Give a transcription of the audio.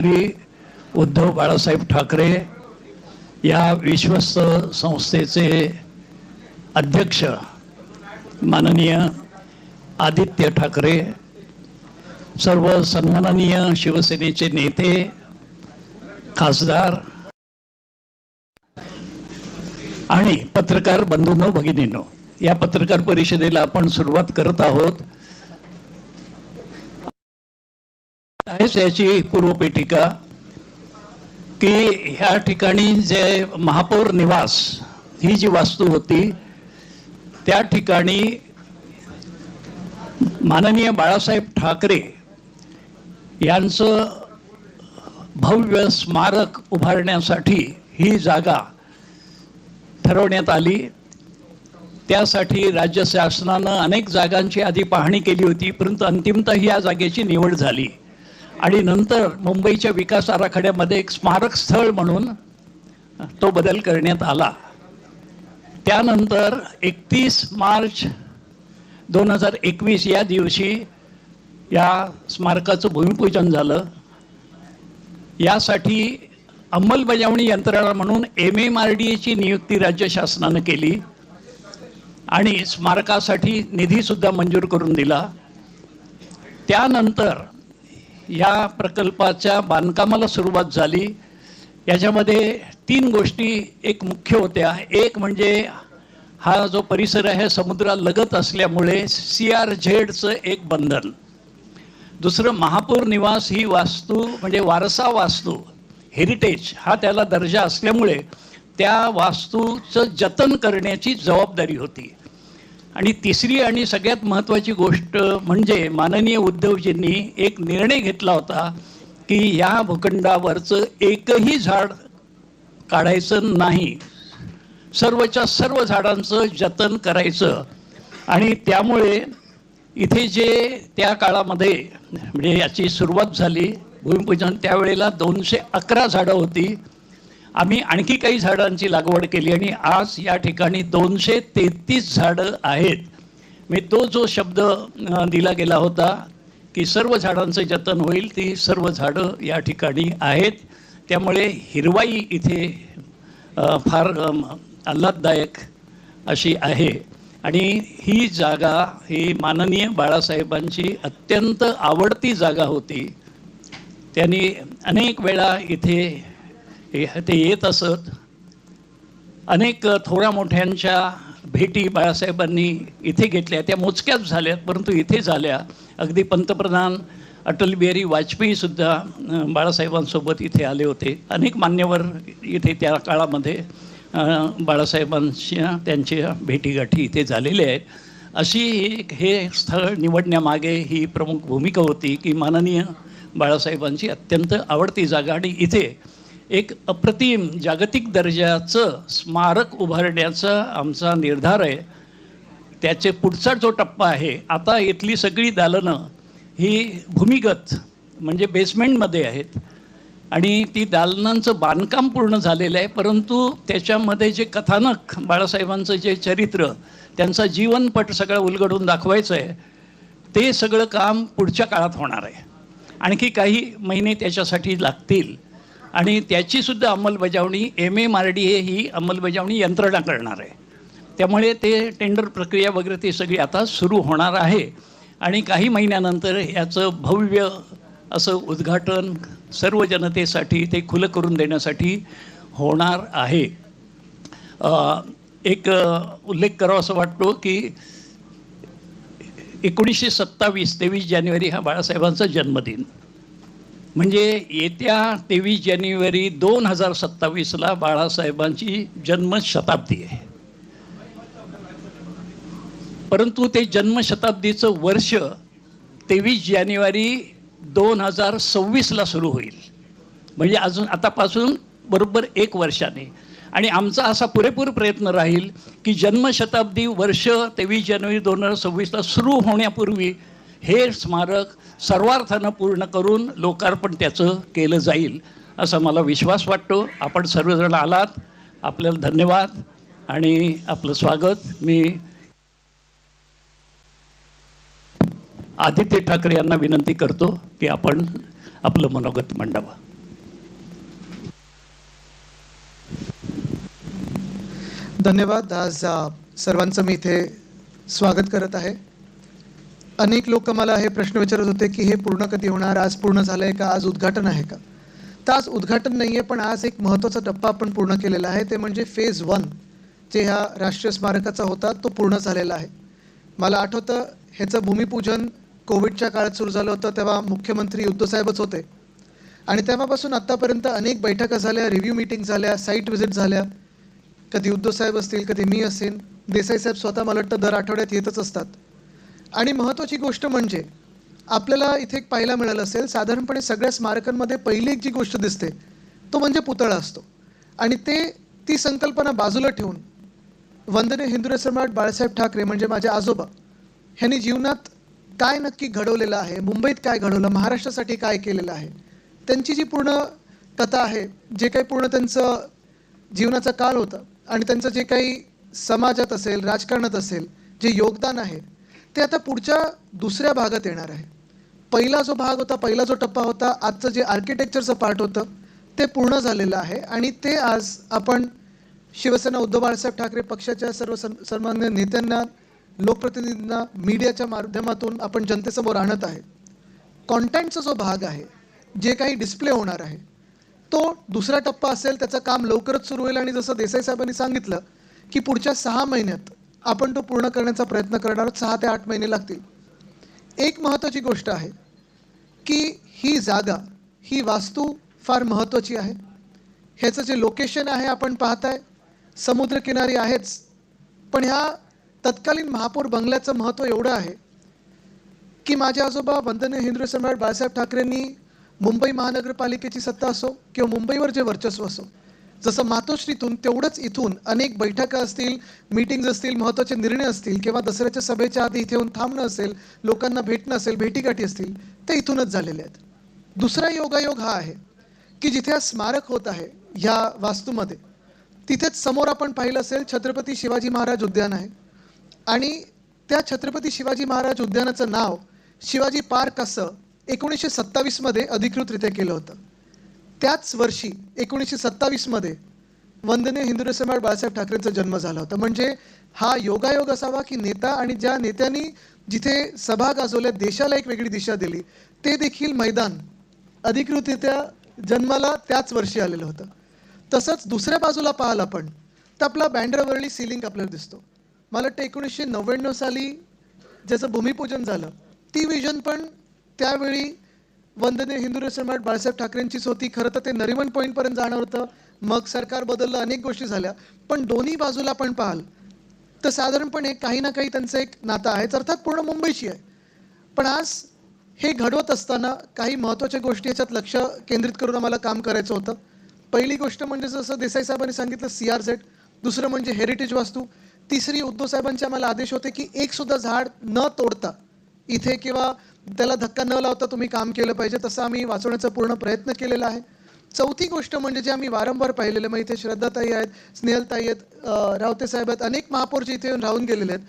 उद्धव बाळासाहेब ठाकरे या विश्वस्त संस्थेचे अध्यक्ष माननीय आदित्य ठाकरे सर्व सन्माननीय शिवसेनेचे नेते खासदार आणि पत्रकार बंधूंनो भगिनींनो या पत्रकार परिषदेला आपण सुरुवात करत आहोत. आहेच याची पूर्वपेटिका की ह्या ठिकाणी जे महापौर निवास ही जी वास्तू होती त्या ठिकाणी माननीय बाळासाहेब ठाकरे यांचं भव्य स्मारक उभारण्यासाठी ही जागा ठरवण्यात आली. त्यासाठी राज्य शासनानं अनेक जागांची आधी पाहणी केली होती परंतु अंतिमतः या जागेची निवड झाली. आणि नंतर मुंबईच्या विकास आराखड्यामध्ये एक स्मारक स्थळ म्हणून तो बदल करण्यात आला. त्यानंतर एकतीस मार्च दोन हजार एकवीस या दिवशी या स्मारकाचं भूमिपूजन झालं. यासाठी अंमलबजावणी यंत्रणा म्हणून एम एम आर डी एची नियुक्ती राज्य शासनानं केली आणि स्मारकासाठी निधीसुद्धा मंजूर करून दिला. त्यानंतर या प्रकल्पाच्या बांधकामाला सुरुवात झाली. याच्यामध्ये तीन गोष्टी एक मुख्य होत्या. एक म्हणजे हा जो परिसर आहे समुद्रालगत असल्यामुळे सी आर झेडचं एक बंधन. दुसरं महापौर निवास ही वास्तू म्हणजे वारसा वास्तू हेरिटेज हा त्याला दर्जा असल्यामुळे त्या वास्तूचं जतन करण्याची जबाबदारी होती. आणि तिसरी आणि सगळ्यात महत्त्वाची गोष्ट म्हणजे माननीय उद्धवजींनी एक निर्णय घेतला होता की या भूखंडावरचं एकही झाड काढायचं नाही. सर्वच्या सर्व झाडांचं जतन करायचं. आणि त्यामुळे इथे जे त्या काळामध्ये म्हणजे याची सुरुवात झाली भूमिपूजन त्यावेळेला दोनशे अकरा झाडं होती. आम्ही आणखी काही झाडांची लागवड केली आणि आज या ठिकाणी दोनशे तेहतीस झाडं आहेत. मी तो जो शब्द दिला गेला होता की सर्व झाडांचं जतन होईल ती सर्व झाडं या ठिकाणी आहेत. त्यामुळे हिरवाई इथे फार आल्हाददायक अशी आहे. आणि ही जागा ही माननीय बाळासाहेबांची अत्यंत आवडती जागा होती. त्यांनी अनेक वेळा इथे ते येत असत. अनेक थोड्या मोठ्यांच्या भेटी बाळासाहेबांनी इथे घेतल्या. त्या मोजक्याच झाल्या परंतु इथे झाल्या. अगदी पंतप्रधान अटल बिहारी वाजपेयीसुद्धा बाळासाहेबांसोबत इथे आले होते. अनेक मान्यवर इथे त्या काळामध्ये बाळासाहेबांच्या त्यांच्या भेटीगाठी इथे झालेल्या आहेत. अशी एक हे स्थळ निवडण्यामागे ही प्रमुख भूमिका होती की माननीय बाळासाहेबांची अत्यंत आवडती जागा आणि इथे एक अप्रतिम जागतिक दर्जाचं स्मारक उभारण्याचा आमचा निर्धार आहे. त्याचे पुढचा जो टप्पा आहे आता इथली सगळी दालनं ही भूमिगत म्हणजे बेसमेंटमध्ये आहेत. आणि ती दालनांचं बांधकाम पूर्ण झालेलं आहे परंतु त्याच्यामध्ये जे कथानक बाळासाहेबांचं जे चरित्र त्यांचा जीवनपट सगळं उलगडून दाखवायचं आहे ते सगळं काम पुढच्या काळात होणार आहे. आणखी काही महिने त्याच्यासाठी लागतील. आणि त्याचीसुद्धा अंमलबजावणी M M R D A ही अंमलबजावणी यंत्रणा करणार आहे. त्यामुळे ते टेंडर प्रक्रिया वगैरे ती सगळी आता सुरू होणार आहे. आणि काही महिन्यानंतर याचं भव्य असं उद्घाटन सर्व जनतेसाठी ते खुलं करून देण्यासाठी होणार आहे. एक उल्लेख करावा असं वाटतो की एकोणीसशे सत्तावीस तेवीस जानेवारी हा बाळासाहेबांचा जन्मदिन. म्हणजे येत्या तेवीस जानेवारी दोन हजार सत्तावीसला बाळासाहेबांची जन्मशताब्दी आहे. परंतु ते जन्मशताब्दीचं वर्ष तेवीस जानेवारी दोन हजार सव्वीसला सुरू होईल. म्हणजे अजून आतापासून बरोबर एक वर्षाने. आणि आमचा असा पुरेपूर प्रयत्न राहील की जन्मशताब्दी वर्ष तेवीस जानेवारी दोन हजार सव्वीसला सुरू होण्यापूर्वी हे स्मारक सर्वार्थानं पूर्ण करून लोकार्पण त्याचं केलं जाईल असा मला विश्वास वाटतो. आपण सर्वजण आलात. आपल्याला धन्यवाद आणि आपलं स्वागत. मी आदित्य ठाकरे यांना विनंती करतो की आपण आपलं मनोगत मांडावं. धन्यवाद. आज सर्वांचं मी इथे स्वागत करत आहे. अनेक लोक मला हे प्रश्न विचारत होते की हे पूर्ण कधी होणार? आज पूर्ण झालं आहे का? आज उद्घाटन आहे का? तर आज उद्घाटन नाही आहे पण आज एक महत्त्वाचा टप्पा आपण पूर्ण केलेला आहे. ते म्हणजे फेज वन जे ह्या राष्ट्रीय स्मारकाचा होता तो पूर्ण झालेला आहे. मला आठवतं ह्याचं भूमिपूजन कोविडच्या काळात सुरू झालं होतं तेव्हा मुख्यमंत्री उद्धवसाहेबच होते. आणि तेव्हापासून आत्तापर्यंत अनेक बैठका झाल्या रिव्ह्यू मिटिंग झाल्या साईट व्हिजिट झाल्या. कधी उद्धव साहेब असतील कधी मी असेन. देसाई साहेब स्वतः मला वाटतं दर आठवड्यात येतच असतात. आणि महत्त्वाची गोष्ट म्हणजे आपल्याला इथे एक पाहायला मिळालं असेल साधारणपणे सगळ्या स्मारकांमध्ये पहिली एक जी गोष्ट दिसते तो म्हणजे पुतळा असतो. आणि ते ती संकल्पना बाजूला ठेवून वंदने हिंदुरे सम्राट बाळासाहेब ठाकरे म्हणजे माझे आजोबा ह्यांनी जीवनात काय नक्की घडवलेलं आहे मुंबईत काय घडवलं महाराष्ट्रासाठी काय केलेलं आहे त्यांची जी पूर्ण कथा आहे जे काही पूर्ण त्यांचं जीवनाचा काळ होता आणि त्यांचं जे काही समाजात असेल राजकारणात असेल जे योगदान आहे ते आता पुढच्या दुसऱ्या भागात येणार आहे. पहिला जो भाग होता पहिला जो टप्पा होता आजचं जे आर्किटेक्चरचं पार्ट होतं ते पूर्ण झालेलं आहे. आणि ते आज आपण शिवसेना उद्धव बाळासाहेब ठाकरे पक्षाच्या सर्व सन्मान्य नेत्यांना लोकप्रतिनिधींना मीडियाच्या माध्यमातून आपण जनतेसमोर आणत आहे. कॉन्टेंटचा जो भाग आहे जे काही डिस्प्ले होणार आहे तो दुसरा टप्पा असेल त्याचं काम लवकरच सुरू होईल. आणि जसं देसाई साहेबांनी सांगितलं की पुढच्या सहा महिन्यात आपण तो पूर्ण करण्याचा प्रयत्न करणार आहोत. सहा ते आठ महिने लागतील. एक महत्त्वाची गोष्ट आहे की ही जागा ही वास्तू फार महत्त्वाची आहे. ह्याचं जे लोकेशन आहे आपण पाहताय समुद्रकिनारी आहेच. पण ह्या तत्कालीन महापौर बंगल्याचं महत्त्व एवढं आहे की माझे आजोबा वंदनीय हिंदू सम्राट बाळासाहेब ठाकरेंनी मुंबई महानगरपालिकेची सत्ता असो किंवा मुंबईवर जे वर्चस्व असो जसं मातोश्रीतून तेवढंच इथून अनेक बैठका असतील मीटिंग्ज असतील महत्त्वाचे निर्णय असतील किंवा दसऱ्याच्या सभेच्या आधी इथे येऊन थांबणं असेल लोकांना भेटणं असेल भेटीगाठी असतील ते इथूनच झालेले आहेत. दुसरा योगायोग हा आहे की जिथे हा स्मारक होत आहे ह्या वास्तूमध्ये तिथेच समोर आपण पाहिलं असेल छत्रपती शिवाजी महाराज उद्यान आहे. आणि त्या छत्रपती शिवाजी महाराज उद्यानाचं नाव शिवाजी पार्क असं एकोणीसशे सत्तावीसमध्ये अधिकृतरित्या केलं होतं. त्याच वर्षी एकोणीसशे सत्तावीसमध्ये वंदनीय हिंदू सम्राट बाळासाहेब ठाकरेंचा जन्म झाला होता. म्हणजे हा योगायोग असावा की नेता आणि ज्या नेत्यांनी जिथे सभा गाजवल्या देशाला एक वेगळी दिशा दिली ते देखील मैदान अधिकृतरित्या जन्माला त्याच वर्षी आलेलं होतं. तसंच दुसऱ्या बाजूला पाहाल आपण तर आपला बँड्रावरली सिलिंग आपल्याला दिसतो. मला वाटतं एकोणीसशे नव्याण्णव साली ज्याचं भूमिपूजन झालं ती विजन पण त्यावेळी वंदने हिंदू सम्राट बाळासाहेब ठाकरेंचीच होती. खरं तर ते नरिमन पॉईंटपर्यंत जाणार होतं. मग सरकार बदललं अनेक गोष्टी झाल्या. पण दोन्ही बाजूला आपण पाहाल तर साधारणपणे काही ना काही त्यांचं एक नातं आहेच. अर्थात पूर्ण मुंबईशी आहे. पण आज हे घडवत असताना काही महत्त्वाच्या गोष्टी याच्यात लक्ष केंद्रित करून आम्हाला काम करायचं होतं. पहिली गोष्ट म्हणजे जसं देसाई साहेबांनी सांगितलं सी आर झेड दुसरं म्हणजे हेरिटेज वास्तू. तिसरी उद्धव साहेबांचे आम्हाला आदेश होते की एक सुद्धा झाड न तोडता इथे किंवा त्याला धक्का न लावता तुम्ही काम केलं पाहिजे तसं आम्ही वाचवण्याचा पूर्ण प्रयत्न केलेला आहे. चौथी गोष्ट म्हणजे जे आम्ही वारंवार पाहिलेलं मग इथे श्रद्धाताई आहेत स्नेहलताई आहेत रावते साहेब आहेत अनेक महापौर जे इथे येऊन राहून गेलेले आहेत.